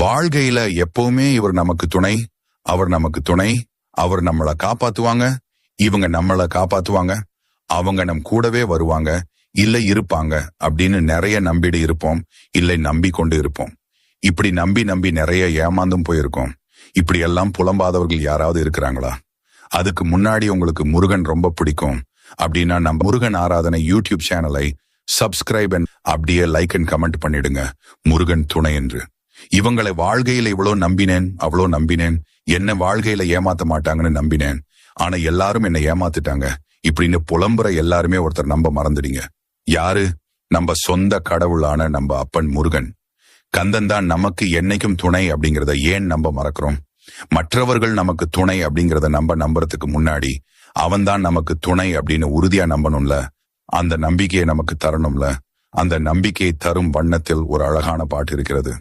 வாழ்கையில எப்பவுமே இவர் நமக்கு துணை அவர் நமக்கு துணை அவர் நம்மளை காப்பாத்துவாங்க. இவங்க நம்மளை காப்பாத்துவாங்க. அவங்க நம் கூடவே வருவாங்க. இல்ல இருப்பாங்க அப்படின்னு நிறைய நம்பிடு இருப்போம். இல்லை நம்பி கொண்டு இருப்போம். இப்படி நம்பி நம்பி நிறைய ஏமாந்தும் போயிருக்கோம். இப்படி எல்லாம் புலம்பாதவர்கள் யாராவது இருக்கிறாங்களா? அதுக்கு முன்னாடி உங்களுக்கு முருகன் ரொம்ப பிடிக்கும். அப்படின்னா நம்ம முருகன் ஆராதனை யூடியூப் சேனலை சப்ஸ்கிரைப் அண்ட் அப்படியே லைக் அண்ட் கமெண்ட் பண்ணிடுங்க. முருகன் துணை என்று. இவங்களை வாழ்கையில இவ்வளோ நம்பினேன் அவ்வளோ நம்பினேன். என்ன வாழ்கையில ஏமாத்த மாட்டாங்கன்னு நம்பினேன். ஆனா எல்லாரும் என்னை ஏமாத்திட்டாங்க. இப்படின்னு புலம்புற எல்லாருமே ஒருத்தர் நம்ப மறந்துடுங்க யாரு? நம்ம சொந்த கடவுளான நம்ம அப்பன் முருகன். கந்தன் தான் நமக்கு என்னைக்கும் துணை அப்படிங்கறத ஏன் நம்ப மறக்கிறோம்? மற்றவர்கள் நமக்கு துணை அப்படிங்கிறத நம்ப நம்புறதுக்கு முன்னாடி அவன் தான் நமக்கு துணை அப்படின்னு உறுதியா நம்பணும்ல? அந்த நம்பிக்கையை நமக்கு தரணும்ல? அந்த நம்பிக்கையை தரும் வண்ணத்தில் ஒரு அழகான பாட்டு இருக்கிறது.